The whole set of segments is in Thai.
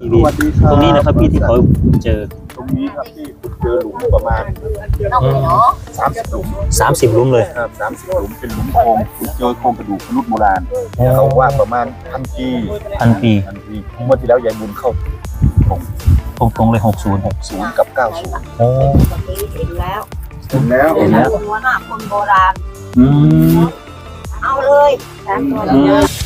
ทีวีสวัสดีครับตรงนี้นะครับพี่ที่เขาเจอตรงนี้ครับที่ขุดเจอหลุมประมาณสามสิบหลุม30หลุมเลยครับสามสิบหลุมเป็นหลุมโครงขุดเจอโครงกระดูกมนุษย์โบราณเขาว่าประมาณพันปีพันปีพันปีเมื่อที่แล้วยายบุญเข้าตรงตรงๆเลย60หกศูนย์กับเก้าศูนย์โอ้เห็นแล้วถึงแล้วเห็นแล้วหัวหน้าคนโบราณอืมเอาเลยสามตัวอืม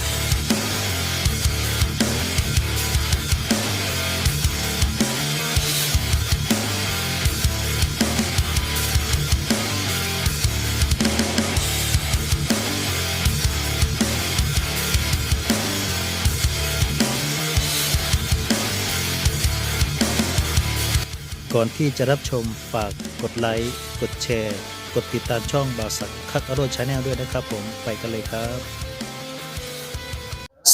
ก่อนที่จะรับชมฝากกดไลค์ กดแชร์ กดติดตามช่องบาวสักคักอโรดชาแนลด้วยนะครับผมไปกันเลยครับ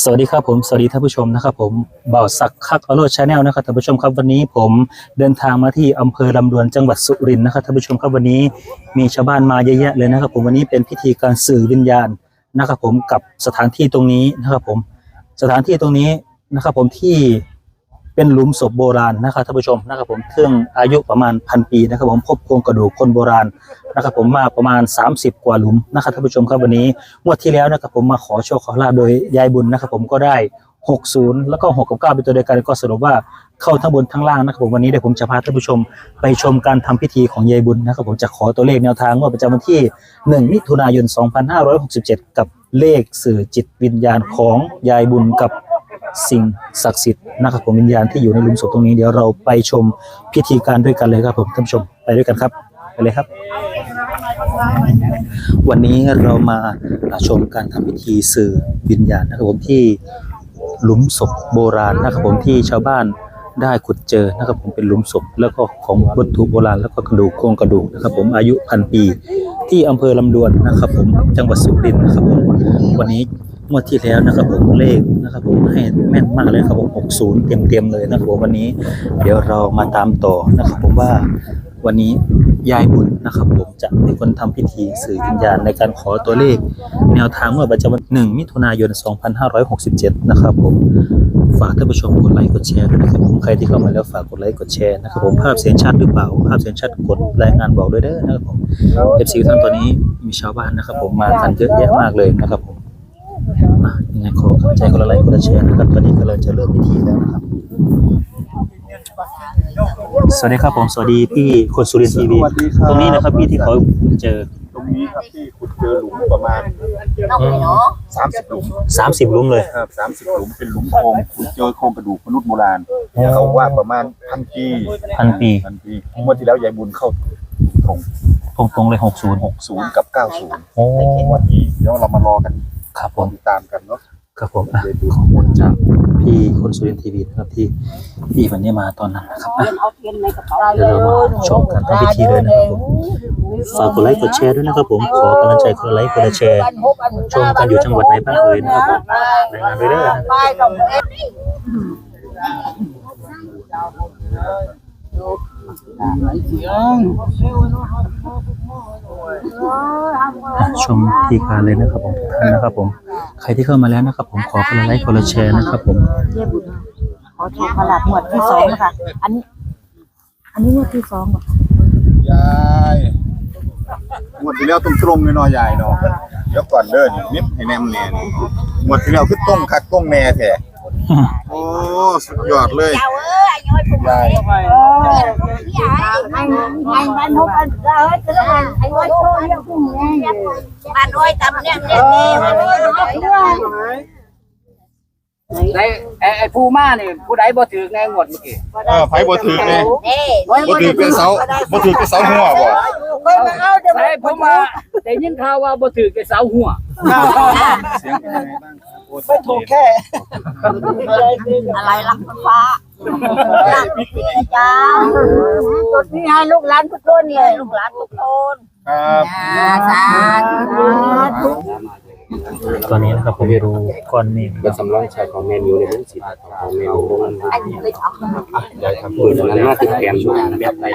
สวัสดีครับผมสวัสดีท่านผู้ชมนะครับผมบ่าวสักคักอโรชาแนลนะครับท่านผู้ชมครับวันนี้ผมเดินทางมาที่อำเภอลำดวนจังหวัดสุรินทร์นะครับท่านผู้ชมครับวันนี้มีชาวบ้านมาเยอะแยะเลยนะครับ ผมวันนี้เป็นพิธีการสื่อวิญญาณนะครับผมกับสถานที่ตรงนี้นะครับผมสถานที่ตรงนี้นะครับผมที่ เป็นหลุมศพโบราณนะครับท่านผู้ชมนะครับผมเครื่องอายุประมาณพันปีนะครับผมพบโครงกระดูกคนโบราณนะครับผมมาประมาณ 30 กว่าหลุมนะครับท่านผู้ชมครับวันนี้งวดที่แล้วนะครับผมมาขอโชคขอลาบโดยยายบุญนะครับผมก็ได้ 60 แล้วก็6กับ9เป็นตัวเดียวกันก็สรุปว่าเข้าทั้งบนทั้งล่างนะครับผมวันนี้เดี๋ยวผมจะพาท่านผู้ชมไปชมการทำพิธีของยายบุญนะครับผมจะขอตัวเลขแนวทางงวดประจำวันที่ 1 มิถุนายน 2567 กับเลขสื่อจิตวิญญาณของยายบุญกับ สิ่งศักดิ์สิทธิ์นะครับผมวิญญาณที่อยู่ในหลุมศพตรงนี้เดี๋ยวเราไปชมพิธีการด้วยกันเลยครับผมท่านผู้ชมไปด้วยกันครับไปเลยครับ วันนี้เรามาชมการทำพิธีสื่อวิญญาณนะครับผมที่หลุมศพโบราณนะครับผมที่ชาวบ้านได้ขุดเจอนะครับผมเป็นหลุมศพแล้วก็ของวัตถุโบราณแล้วก็กระดูกโครงกระดูกนะครับ ผมอายุพันปี ที่อำเภอลำดวนนะครับ ผมจังหวัดสุรินทร์นะครับผมวันนี้ งวดที่แล้วนะครับผมเลขนะครับผมให้แม่นมากเลยครับผม 60 เต็มๆเลยนะครับผมวันนี้ เดี๋ยวเรามาตามต่อนะครับผมว่าวันนี้ยายบุญนะครับผมจะเป็นคนทำพิธีสื่อวิญญาณในการขอตัวเลข แนวทางเมื่อประจำวันหนึ่งมิถุนายน 2567 นะครับผมฝากท่านผู้ชมกดไลค์กดแชร์ด้วยนะครับผมใครที่เข้ามาแล้วฝากกดไลค์กดแชร์นะครับผมภาพเสียงชัดหรือเปล่า ภาพเสียงชัดกดรายงานบอกด้วยเด้อนะครับผมเอฟซีท่านตอนนี้มีชาวบ้านนะครับผมมากันเยอะแยะมากเลยนะครับผมอะ ยังไงขอกำลังใจคนละไลค์คนละแชร์นะครับตอนนี้กำลังจะเริ่มพิธีแล้วนะครับ สวัสดีครับผมสวัสดีพี่คนสุรินทร์ทีวีสวัสดีครับ ตรงนี้นะครับพี่ที่เขาเจอตรงนี้ครับที่ขุดเจอหลุมประมาณต้องไปเนาะสามสิบหลุม30หลุมเลย ครับสามสิบหลุมเป็นหลุมโครงขุดเจอโครงกระดูกมนุษย์โบราณเขาว่าประมาณพันปีพันปี พันปีเมื่อที่แล้วยายบุญเข้าตรงตรงตรงๆเลย60หกศูนย์กับเก้าศูนย์โอ้วันนี้เดี๋ยวเรามารอกัน ครับผมติดตามกันเนาะครับผมอะข้อมูลจากพี่คนสุรินทร์ทีวีนะครับที่พี่วันนี้มาตอนนั้นนะครับอะเอาเทียนในกระเป๋าเดี๋ยวเรามาชมการทำพิธีเลยนะครับผมฝากกดไลค์กดแชร์ด้วยนะครับผมขอกำลังใจคนละไลค์คนละแชร์ชมกันอยู่จังหวัดไหนบ้างเอ่ยนะครับผมรายงานไปได้นะไปกับเอ็ด ชมพิธีการเลยนะครับผมทุกท่านนะครับผม ใครที่เข้ามาแล้วนะครับ ผมขอคนละไลค์คนละแชร์นะครับผมเยี่ยบุญขอโชคขลับหมวดที่สองนะคะอันนี้ อันนี้หมวดที่สองเหรอยายงวดที่แล้วตรงตรงๆเลยเนาะยายเนาะเดี๋ยวก่อนเด้อนี่นิดให้แนมแน่นี่งวดที่แล้วคือต้งคักต้งแน่แท้ โอ้สุดยอดเลย เจ้าเอ้ยย้อยผมยายไอ้ไอ้บ้านพบกันเอ้ยคือมันไอ้ย้อยโชว์เรื่องพวกนี้บ้านน้อยตำเนี่ยเนี่ยนี่บ้านน้อยน้อยเรื่องไอ้ไอ้ไอ้ผู้มานี่ผู้ใดบ่ถือแน่งวดเมื่อกี้เออไผบ่ถือแน่นี่บ่ถือเป็นเสาบ่ถือเป็นเสาหัวบ่ไม่มาเอาเดี๋ยวไอ้ผมมาได้ยินข่าวว่าบ่ถือแกเสาหัวเสียงเป็นยังไงบ้าง ครับโอ้ไม่ถูกแค่อะไรลักฟ้าจ้าจุดนี้ให้ลูกหลานทุกคนเลยลูกหลานทุกคนครับ สาธุ ตอนนี้นะครับผมดูก้อนเมฆเป็นสำรองชายของแมนยูในรุ่นสิบของแมนยูรุ่นไอ้เลยเอายายครับปืนนั้นมาติดแกนอยู่แบบไหน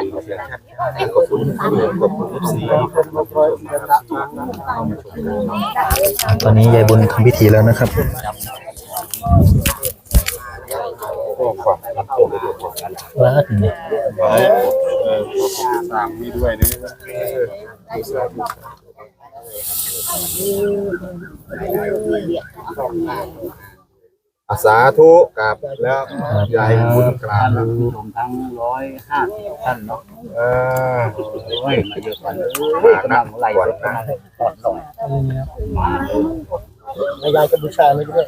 ตอนนี้ยายบุญทำพิธีแล้วนะครับขของรับตัวไปดูของกันวัดไว้เออสร้างมีด้วยนะ อาสาธุกับแล้วยายบุญกราบแล้วผู้ชมทั้งร้อยห้าสิบท่านเนาะเออโอ้ยมาเยอะกันเลยกำลังไล่รถกำลังปลดลอยยายจะบูชาไม่ด้วย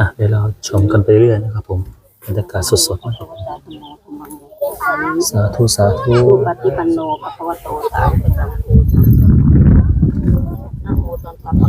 อะเดี๋ยวเราชมกันไปเรื่อยนะครับผมบรรยากาศสดๆนะครับสาธุสาธุปฏิปันโนภะคะวะโตสาวกสังโฆ ม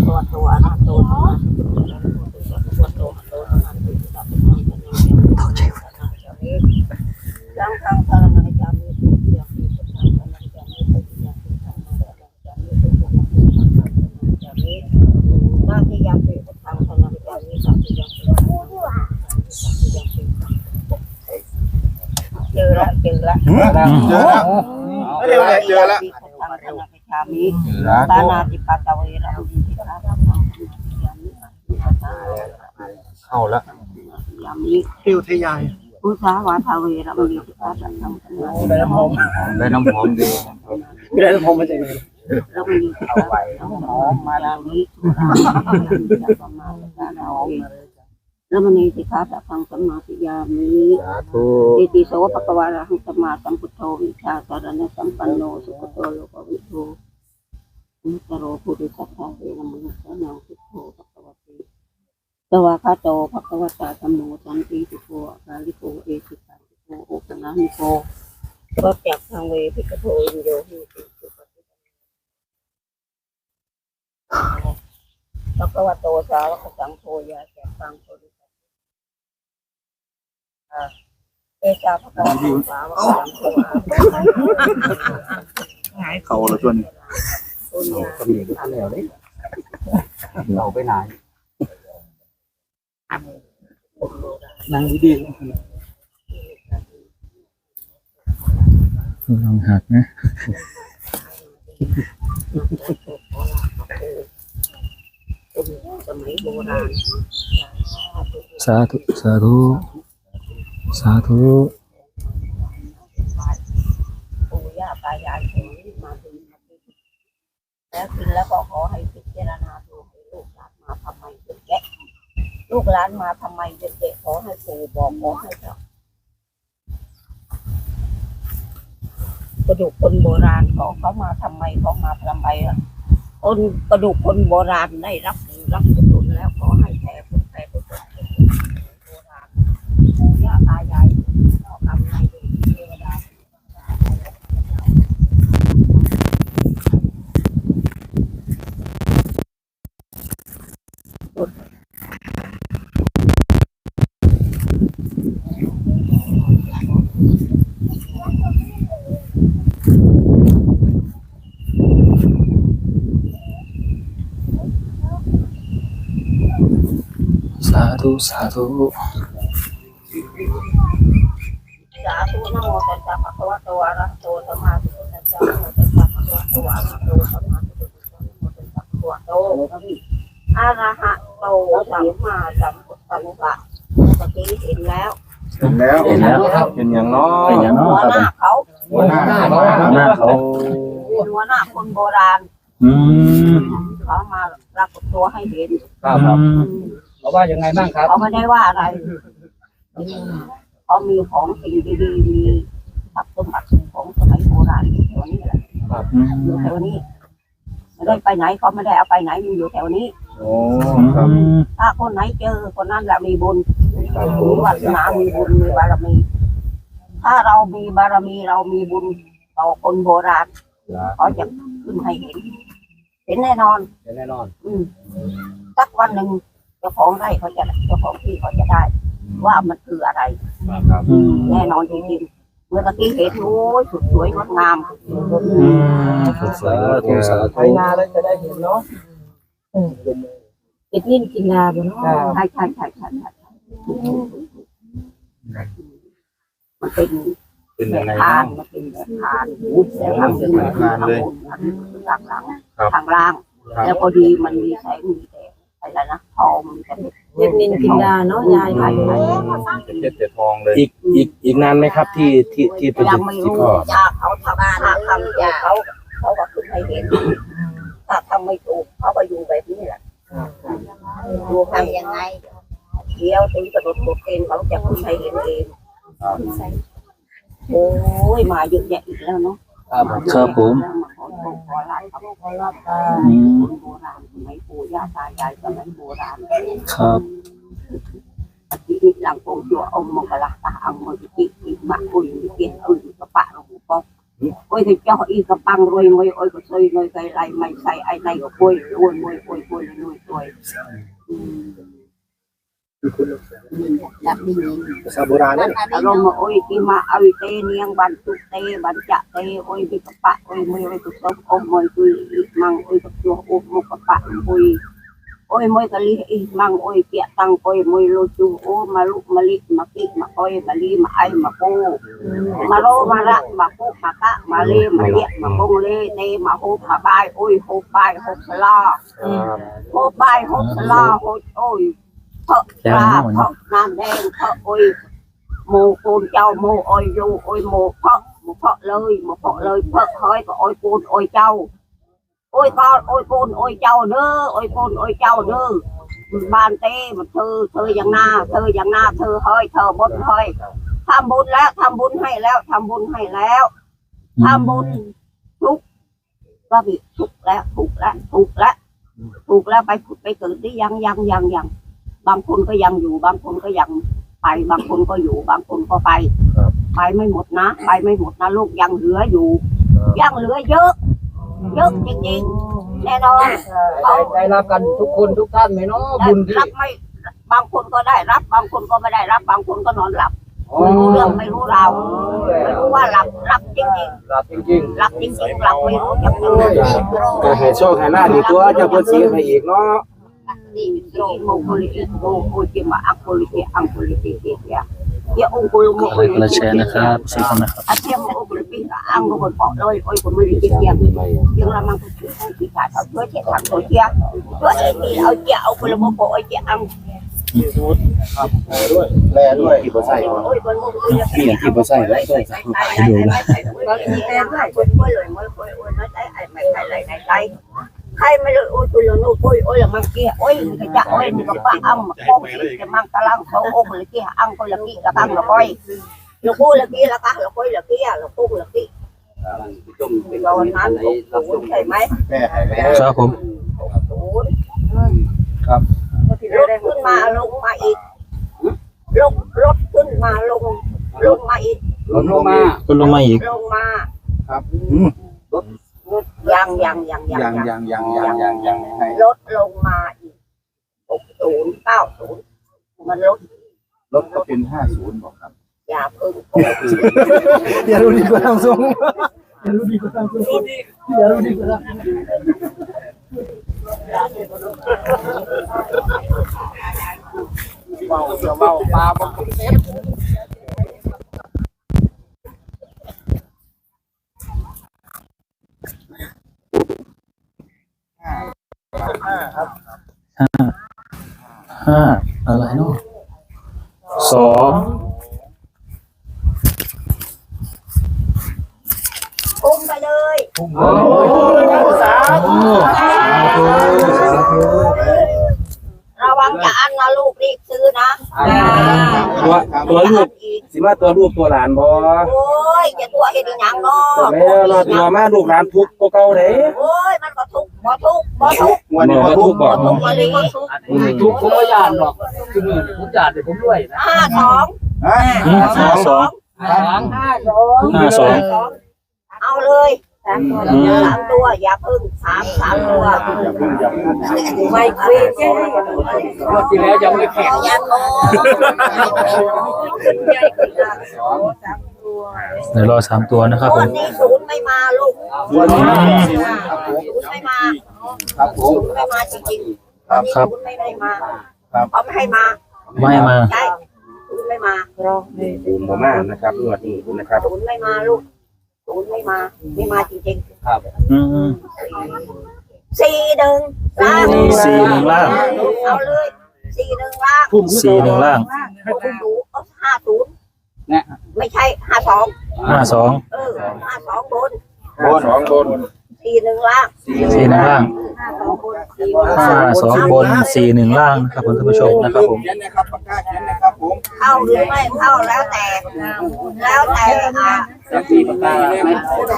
ตัส เข้าแล้วยามิฟิวทยายอุสาวาทาเวระมณีติฆาตะสังฆยามิได้น้ำหอมได้น้ำหอมดีไม่ได้น้ำหอมมาจากไหนระมณีติฆาตะสังฆยามิมาลามิสัมมาสัมพุทธะระมณีติฆาตะสังฆมาติยามิสาธุอิติโสภะคะวะระหังสัมมาสัมพุทโธวิชาสารณะสัมปันโนสุขโตโลกวิทูนิสโรปุริสัทธาเวนะมนุสสานังพุทโธภะคะวะติ สวากาโตภะคะวะตาธัมโมสันติสุโภอะคาลิโกเอสิกาสุโภโอปนาหิโกก็จักทางเวพิกโตอินโยหิติสุปฏิภะคะวะโตสาวกสังโฆยาแก่ฟังโพธิสัตว์อ่าเอชาภะคะวะโตสาวกสังโฆอายเขาล้วตัวนี้ปุญญาก็มีแล้วเลยเราไปไหน นั่งดีๆลองหักนะสาธุ สาธุ สาธุ ปู่ย่าตายายถึงมาถึงมาถึงแล้วกินแล้วก็ขอให้พิจารณาดูให้ลูกหลานมาทำไมเยอะแยะ ลูกหลานมาทำไมเด็กๆขอให้ปู่บอกขอให้เรากระดูกคนโบราณเขาเขามาทำไมเขามาทำไมอะคนกระดูกคนโบราณได้รับหรือรับผลแล้วขอให้แผ่ผลแผ่ผลโบราณปู่ย่าตายายขอกรรมนายเวรเทวดา สา ธุสาธุสาธุนะโมตัสสะภะคะวะโตอะระหะโตสัมมาสัมพุทธัสสะนะโมตัสสะภะคะวะโตอะระหะโตสัมมาสัมพุทธัสสะนะโมตัสสะภะคะวะโตอะระหะโตสัมมาสัมพุทธัสสะเมื่อกี้เห็นแล้วเห็นแล้วเห็นแล้วเห็นอย่างน้อเป็นอย่างน้อหัวครับหน้าเขาหัวหน้าหัวหน้าเขาหัวหน้าคนโบราณอืมเขามาปรากฏตัวให้เห็นครับครับ เขาว่ายังไงบ้างครับ เขาไม่ได้ว่าอะไรเขามีของสิ่งดีๆมีทรัพย์สมบัติของสมัยโบราณอยู่แถวนี้แหละอืมอยู่แถวนี้ไม่ได้ไปไหนเขาไม่ได้เอาไปไหนมันอยู่แถวนี้ โอ้ครับถ้าคนไหนเจอคนนั้นแหละมีบุญมีวาสนามีบุญมีบารมี ถ้าเรามีบารมีเรามีบุญต่อคนโบราณเขาจะขึ้นให้เห็น เห็นแน่นอนแน่นอน อืมสักวันหนึ่งเจ้าของไร่เขาจะเจ้าของที่เขาจะได้ ว่ามันคืออะไรอืมแน่นอนจริงๆเมื่อกี้เห็นโอ้ยสุดสวยงดงามอืมสาธุสาไปธุนาแล้วจะได้เห็นเนาะกินนี่กินนาบเนาะใช่ใช่ใช่ใช่ใช่มันเป็นเป็นแบยังบไงทาบ้านงมันเป็นแบบทานแต่ทำเป็นแบบทานเลยทางหลังครับ ทางล่าง ครับ แล้วพอดีมันมีแสงมีแดดอะไรนะทองมันจะเป็นเย็บนินกินดาเนาะยายค่ะเจ็ดเจ็ดทองเลย อีกอีกอีกนานไหมครับที่ที่ที่เป็นยังไม่สิรู้พ่อยาเขาทำถ้าทำยาเขาเขาก็ขึ้นให้เห็นถ้าทำไม่ถูกเขาก็อยู่แบบนี้แหละดูทำยังไงเดี๋ยวถึงกระโดดกดเองเขาจะขึ้นให้เห็นเองโอ้ยมาเยอะแยะอีกแล้วเนาะครับผม มาขอโชคขอลาบขอขอลาบอืมโบราณสมัยปู่ย่าตายายสมัยโบราณครับที่หลังองค์จัวองค์มกลาตาอังมจิติอิบะอุยเกียอุยกระปะรูปอกโอ้ยเจ้าอีกระปังรวยมวยโอ้ยก็ซอยน้อยไกลไรไม่ใส่ไอ้ในก็ป่วยรวยมวยป่วยป่วยรวยป่วยจับนี่ ภาษาโบราณนั่นอารมณ์โอ้ยที่มาเอาเตเนียงบันทุเตบันจะเตโอ้ยบิกระปะโอ้ยมวยโอ้ยก็ซบองมวยกุยมังโอ้ยก็จัวอุมกระปะอุย ôi môi cái ly ý mang ôi kia tăng ôi môi lô chu ô mà lúc mà lị mà kị mà ôi mà ly mà ai mà cô mà lô mà rạ mà cô mà cá mà lê mà điện mà bông lê tê mà hộp mà bài ôi hộp bài hộp sla hộp bài hộp sla hộp ôi thợ ra thợ nam đen thợ ôi mồ côn châu mồ ôi du ôi mồ phật mồ phật lời mồ phật lời phật hơi có ôi côn ôi châu โอ้ยก้อนโอ้ยโกนโอ้ยเจ้าเด้อโอ้ยโกนโอ้ยเจ้าเด้อบ้านเต้มันเธอเธออย่างหน้าเธออย่างหน้าเธอเฮ้ยเธอบนเฮ้ยทำบุญแล้วทำบุญให้แล้วทำบุญให้แล้วทำบุญทุกก็บิทุกแล้วทุกแล้วทุกแล้วถูกแล้วไปผุดไปเกิดที่ยังยังยังยัง บางคนก็ยังอยู่ บางคนก็ยังไป บางคนก็อยู่ บางคนก็ไปไปไม่หมดนะ ไปไม่หมดนะลูกยังเหลืออยู่ยังเหลือเยอะ เยอะจริงๆแน่นอนเขาได้รับกันทุกคนทุกท่านไหมเนาะบุญที่รับไม่บางคนก็ได้รับ บางคนก็ไม่ได้รับ บางคนก็นอนหลับไม่รู้เรื่องไม่รู้ราวไม่รู้ว่าหลับหลับจริงรับจริงๆหลับจริงๆหลับไม่รู้จักเลยก็ให้โชคให้ลาบดีตัวเจ้าพ่อสีให้อีกเนาะ โลโมโคลิโอังโคลิอังโคลิติ ya ya องโคลโมขอให้คนละแชร์นะครับสี่คนนะครับอาเทียโอโคลิปิกอังก็คนเปาะเลยโอ้ยคนไม่ได้กินเทียมยังละมันก็ช่วยให้ที่ขาดเอาช่วยเช็ดทางตัวเทียช่วยไอ้นี่เอาเจียเอาโคลโมโคไอ้เจียอังแลด้วยโอ้ยคนโมโคลินี่ที่บ่ใส่แล้วใส่ให้ดูนะคนช่วยเลยมันช่วยโอ้ยไม่ได้ไอ้ ใครไม่เลยโอ้ยตัวละนู้โอ้ยโอ้ยละมันเกี้ยโอ้ยก็จะโอ้ยนี่ก็ป้าอ้ำโอ้ยจะมันกำลังเขาโอ้ยละเกี้ยอ้ำก็ละกี้ละกังละก้อยละกู้ละกี้ละกังละก้อยละเกี้ยละกุ้งละกี้เรานั้นถูกใช่ไหมแม่ให้แล้วครับผมถูกรถขึ้นมาลงมาอีกลงรถขึ้นมาลงลงมาอีกๆลดลงมาก็ลงมาอีกลงมาครับอื มยังยังยังยังยังยังยังยังยังยังให้ลดลงมาอีกหกศูนย์เก้าศูนย์มันลดรถก็เป็นห้าศูนย์บอกครับ อย่าเพิ่งอย่ารู้ดีกว่าทางทรงอย่ารู้ดีกว่าทางทรงอย่ารู้ดีกว่าทางเบาเดี๋ยวเบาปลาบอกเต็ม ห้าอะไรเนาะสองอุ้มไปเลยโอ้สาธุระวังจะอันนะลูกรีบซื้อนะตัวตัวลูกอีกสิมาตัวลูกตัวหลานบ่โอ้ยจะตัวเห็นอีหยังเนาะแล้วเราตัวมาลูกหลานทุกข์ก็เก่าเด้โอ้ยมันก็ทุกข์ บ่ทุกข์บ่ทุกข์วันนี้บ่ทุกข์บบ่อทุกข์บ่เลยบ่ทุกข์ทุกผมไม่ยานหรอกคือมือผมยานเดี๋ยวผมรวยนะห้าสองฮะห้าสองหลังห้าสองห้าสองเอาเลยสามตัวอืมสามตัวอย่าพิ่งสามสามตัวอย่าพิ่งอย่าพิ่งไม่คุยใช่งวดที่แล้วยังไม่แข็งอย่าโกงเดี๋ยวรอสามตัวนะครับผวันม นี้ศูนย์ไม่มาลูกวันนี้ศูนย์ไม่มาครับผม ศูนย์ไม่มาจริงๆวันนี้ศูนย์ไม่ได้มาครับ เขาไม่ให้มาไม่มา ใช่ศูนย์ไม่มาบุญบ่มานะครับงวดนี้นะครับ ศูนย์ไม่มาลูกศูนย์ไม่มาไม่มาจริงอืม ๆสี่หนึ่งล่างสี่หนึ่งล่าง เอาเลยสี่หนึ่งล่างทุ่มคือสี่หนึ่งล่างผมดูเอาห้าศูนย์เนี่ยไม่ใช่ห้าสองห้าสองเออห้าสองบนบนสองบนสี่หนึ่งล่างสี่หนึ่งล่างห้าสองบนสี่หนึ่งห้าสองบนสี่หนึ่งล่างนะครับผมท่านผู้ชมนะครับผมเขียนนะครับปากกาเขียนนะครับผมเข้าหรือไม่เข้าแล้วแต่แล้วแต่อะสักทีปากกาไหม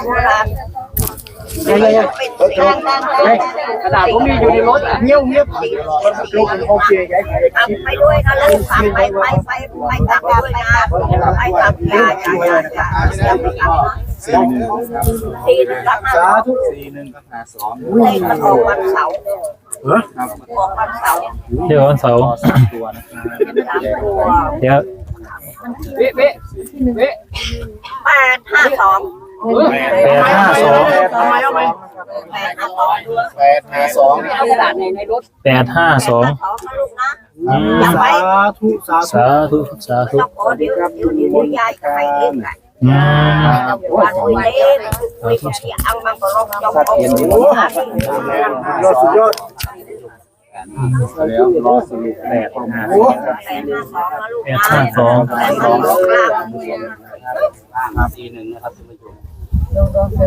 โบราณ กระดาษผมมีอยู่ในรถอะเงี้ยวเงี้ยวลูกโอเคไงทำไปด้วยนะลูกทำไปไปไปไปกลับด้วยนะไปกลับยาอย่าอย่าอย่าอย่าไปกลับนะสี่หนึ่งสี่หนึ่งกับห้าสาสองธุสี่หนึ่งกับห้าสองเลขมันออกวันเสาร์ออกวันเสาร์เดี๋ยววันเสาร์สามตัวเดี๋ยวเบ๊ะเบ๊ะเบ๊ะแปดห้าสอง แปดห้าสองเอาไหมแปดห้าสองด้วยแปดห้าสองเอากระดาษในในรถแปดห้าสองสองนะลูกนะอืมจำไว้สาธุสาธุสาธุสาธุเราขอเดี๋ยวเดี๋ยวเดี๋ยวยายจะไปเองกันอืมวันอุ้ยเล่นอุ้ยที่อังมังกรลงจงองยอดสุดยอดแล้วรอสรุปแปดห้าสองแปดห้าสองนะลูกแปนะดห้าสอง แปดห้าสองล่างทีหนึ่งนะครับท่านผู้ชม แป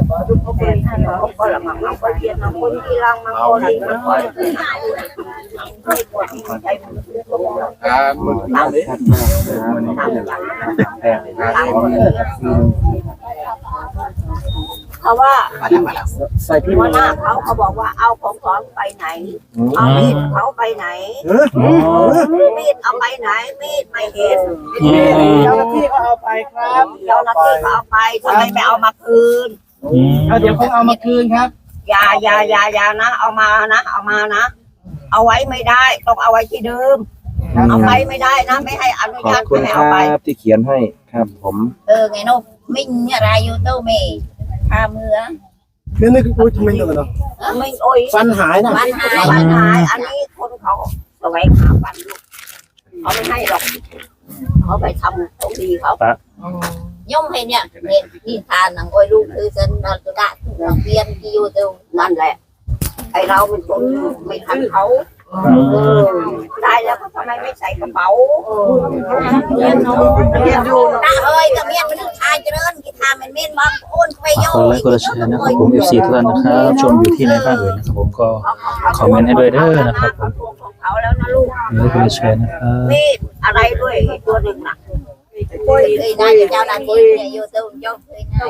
ดห้าสองก็ละมังมังก็เทียนมังคนที่ลังมังคนที่มังคนที่หายไม่ปวดที่ใจมันครับมึงตั้งมันตั้งนี่อย่างแปดห้าสองเขาว่าใส่พี่หัวหน้าเขาเขาบอกว่าเอาของของไปไหน เอามีดเขาไปไหนอ๋อมีดเอาไปไหน มีดไม่เห็นอืมเจ้าหน้าที่ก็เอาไปครับเจ้าหน้าที่เขาเอาไปทำไมไม่เอามาคืนอืมเดี๋ยวเขาเอามาคืนครับอย่าอย่าอย่าอย่านะ เอามานะ เอามานะ เอาไว้ไม่ได้ต้องเอาไว้ที่เดิมเอาไปไม่ได้นะ ไม่ให้อนุขอญาบตคุไม่ณให้คเอาไปรับที่เขียนให้ครับผม เออไงนกมิ่งอะไรอยู่เต้าเมย์ พาเมือนี่นึกอุ้ยทำไมเดี๋ยวนะไม่โอ้ยฟันหายนะมันหายปัญหาอันนี้คนเขาเอาไว้หาฟันลูกเขาไม่ให้หรอกเขาไปทำของดีเขาย่อมให้เนี่ยเห็นที่ทานหนังอ้อยลูกคือกันนอนกระดาษหนังเวียนที่อยู่เต้านั่นแหละไอเราเป็นคนไม่ทันเขาอืมได้แล้วก็ทำไมไม่ใส่กระเป๋าเรียนน้องเรียนอยู่ตาเอ้ยกับเมียนมันชายเจริญ กีทามันเมียนบางโอนไปโยคนไลค์คนละแชร์นะครับผม FC ทุกท่านนะครับ ชมอยู่ที่ไหนบ้างเอ่ยนะครับผมก็คอมเมนต์ให้ด้วยเด้อนะครับผมของเขาแล้วนะลูกไลค์คนละแชร์นะครับ มีดอะไรด้วยไอ้ตัวหนึ่งน่ะเคยได้เจ้าหน้าที่เนี่ยอยู่เต้าเจ้าเคยได้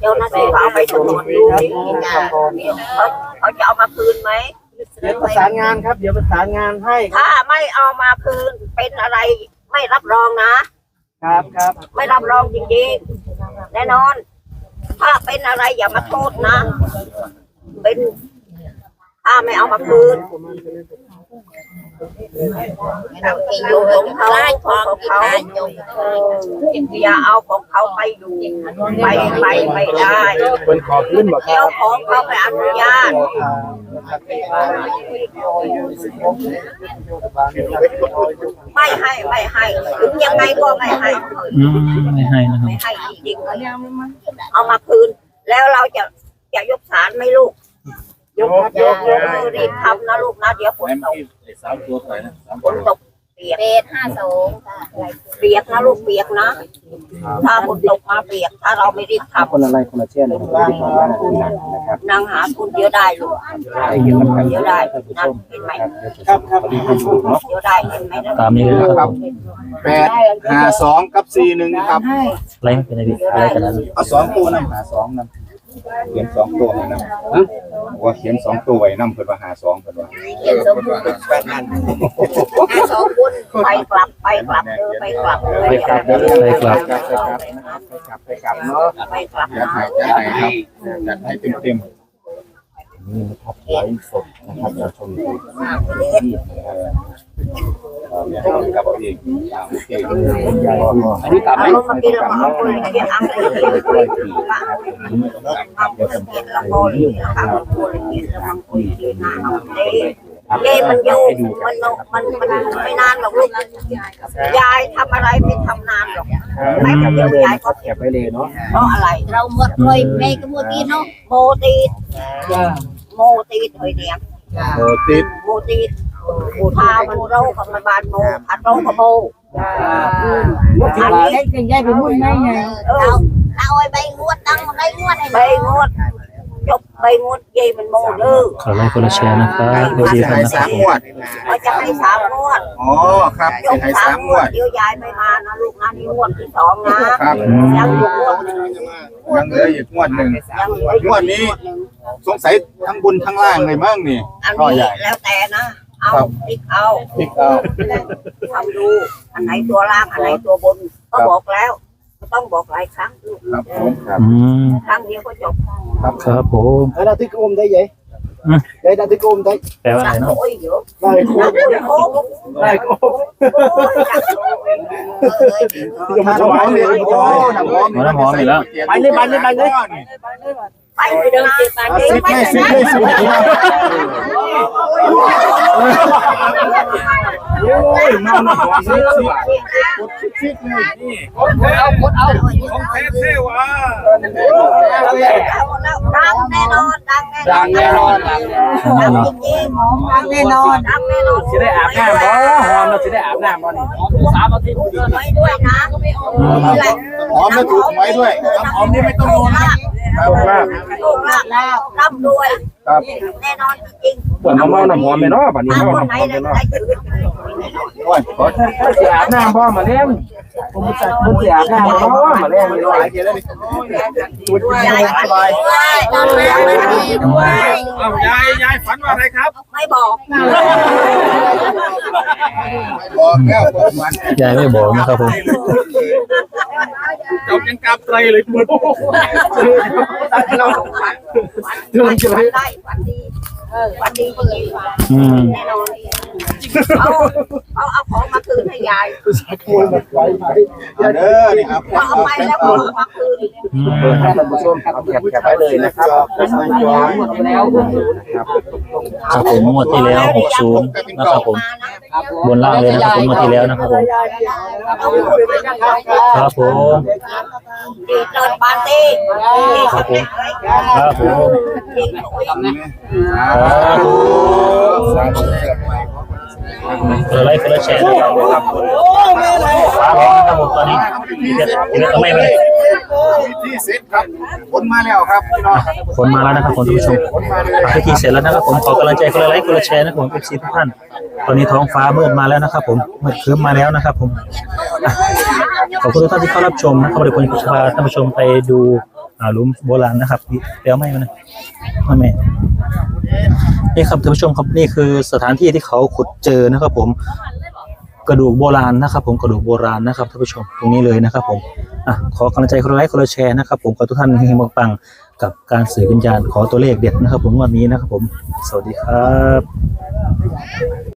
เจ้าหน้าที่เขาเอาไปตำรวจดูดิเขาเขาจะเอามาคืนไหม เดี๋ยวประสานงานครับ เดี๋ยวประสานงานให้ ถ้าไม่เอามาคืนเป็นอะไรไม่รับรองนะ ครับครับไม่รับรองจริงๆแน่นอน ถ้าเป็นอะไรอย่ามาโทษนะ เป็นถ้าไม่เอามาคืน เราเองอยู่ของเขาของกีทาอยู่อย่าเอาของเขาไปอยู่ไปไปไม่ได้คนขอขึ้นบอกครัเจ้าของเขาไม่อนุญาตไม่ให้ไม่ให้ถึงยังไงก็ไม่ให้ไม่ให้นะครับไม่ให้จริงๆเอามาคืน แล้วเราจะจะยกสารไหมลูก ยกครับยกยกเออรีบทำนะลูกนะเดี๋ยวฝนตกสามตัวไหนนะสามฝนตกเปียกเบสห้าสองค่ะเปียกนะลูกเปียกนะ ถ้าฝนตกมาเปียก ถ้าเราไม่รีบทคนอะไรคนละเช่นนะครับที่ผมว่านะครับำนางหาคุณเดี๋ยวได้ลูกได้เยอะกันเดี๋ยวได้นะเห็นไหมครับครับเดี๋ยวได้เห็นไหมนะตามนี้เลยนะครับผมแปดห้าสองกับสี่หนึ่งครับไลค์เป็นอะไรดีอะไรกันนั้นเอาสองตัวนำหาสองนำ เขียนสองตัวไว้นำว่าเขียนสองตัวไว้นำเพิ่นว่าหาสองเพิ่นว่าเขียนสมบูรณ์แปดนั่นห้าสองคุณไปกลับไปกลับเด้อไปกลับเลยไปกลับเด้อไปกลับไปกลับไปกลับไปกลับเนาะไปกลับอยากนะให้อยากให้ครับอยากให้เต็มเต็ม นี่นะครับไลฟ์สดนะครับเราชมที่อ่อเอ่อเนี่ยกับเอาเองอ่าโอเคอันนี้กลับไหมเอาลงมากินแล้วมาเอาคนเขียนอังเลยเขียนคุยเอาคนเขียนละครเขียนละครคนเขียนละมังคุยเขียนหน้าเอาเด้เด้มันอยู่มันมันมันไม่นานหรอกลูกยายทำอะไรไม่ทำนานหรอกไม่เดี๋ยวยายก็แคปไปเลยเนาะเพราะอะไรเราหมดเลยแม่ก็หมดที่เนาะโมตี โมตีดเฮ้ยเนี่ยโอ้ติดโมตีดบูชามันโรคกับมันบานโมอัดโรคกับโมมุกที่อันว่านี้กันยายไปมุ่นได้ไงเออเอาไอ้ใบงวดตั้งใบงวดให้ใบงวด จบใบงวดเย่มันโมเด้อขอไลค์คนละแชร์นะครับดูดีสิกันให้นะคสารับมผมงวดเราจะให้สามงวดอ๋อครับยสิกให้สาสามมงงววดด เดี๋ยวยายไม่มานะลูกนะนี่งวดที่สองนะครับยังอยู่งวดหนึ่งยังเหลืออีกงวดหนึ่ง ยังเหลืออยู่งวดนี้หนึ่งสงสัยทั้งบุญทั้งล่างเลยมั้งนี่อันก็นี้ใหญ่ แล้วแต่นะ เอาครับติ๊กเอาติ๊กเอา ทำดูอันไหนตัวล่างอันไหนตัวบนก็บอกแล้วก็ ต้องบอกหลายครั้งลูกครับผมครับอืมครั้งเดียวก็จบครับผมไอ้ดาที่กลมได้ยัยอืมได้ดาที่กลมได้แปลว่าอะไรเนาะ โอ้ยเดี๋ยวได้โค้งโอ้โหได้โค้งโอ้ยจับโอ้ยจะมาถวายเลย โอ้น้ำหอมน้ำหอมอีกแล้ว ไปเลยไปเลยไปเลย ไป ไปเดินติดตามสิบไปเลยไปสิบเลยสิบเลยโอ้ยมาหน่อยสิสิบเลยนี่เอาคนเอาของแท้เท่วะดังแน่นอนดังดังแน่นอนดังจริงๆดังแน่นอนดังแน่นอนสิได้อาบน้ำบ่หอมเราสิได้อาบน้ำบ่นี่สามอาทิตย์ไว้ด้วยนะนี่แหละหอมแล้วถูกไว้ด้วยหอมนี่ไม่ต้องโดนนะตกมากลูกละร่ำรวยครับ แน่นอนจริง ปวดน้ำเมาน้ำหอมไปเนาะบัดๆนี้ถ้าเมาคนน้ำไหนหอมไปได้เนาะถือโอ้ยขอสิอาบน้ำบ่มาเล่นผมจะผมสิอาบน้ำบ่มาเล่นมันหด้วลายยเกียร์แล้วนี่ด้วยยายฝันด้วยตอนแรกไม่ดีด้วยยายยายฝันว่าอะไรครับ ไม่บอกบอกแล้วบอกมันยายไม่บอกนะครับผมจบยังกลับไตรเลยคุณเราฝันฝันฝันได้ฝันดี ฝั นดีจริงอืมๆแน่นอนเอาเอาเอาของมาคืนให้ยายเอาเด้อนี่ครับพอเอาไปแล้วก็เอามาคืนอืมท่านผู้ชมครับแคปแคปไว้เลยนะครับแล้วครับผมงวดที่แล้วหกศูนย์นะครับผมบนล่างเลยนะครับผมงวดที่แล้วนะครับผมครับผมดีเกินปาร์ตี้ครับผมครับผมจริงโอ้ยครับผม คนละไลค์คนละแชร์นะครับครับฟ้าร้องนะครับผมตอนนี้เด็ดเด็ดทำไมไม่ได้ที่เสร็จครับผลมาแล้วครับพี่น้องครับผลมาแล้วนะครับคุณผู้ชมผลมาเลยพิธีเสร็จแล้วนะครับผมขอกำลังใจคนละไลค์คนละแชร์นะครับผมเอฟซีทุกท่านตอนนี้ท้องฟ้ามืดมาแล้วนะครับ ผมมืดครึ้มมาแล้วนะครับ ผมอะขอบคุณทุกท่านที่เข้ารับชมนะครับเดี๋ยวผมจะพาท่านผู้ชมไปดูอ่าหลุมโบราณนะครับเดี๋ยวไม่มานะไม่แม่ นี่ครับท่านผู้ชมครับนี่คือสถานที่ที่เขาขุดเจอนะครับ ผมกระดูกโบราณนะครับ ผมกระดูกโบราณนะครับท่านผู้ชมตรงนี้เลยนะครับ ผมอะขอกำลังใจคนไลค์คนแชร์นะครับ ผมขอทุกท่านเฮงๆปังกับการสื่อวิญญาณขอตัวเลขเด็ดนะครับ ผมวันนี้นะครับ ผมสวัสดีครับ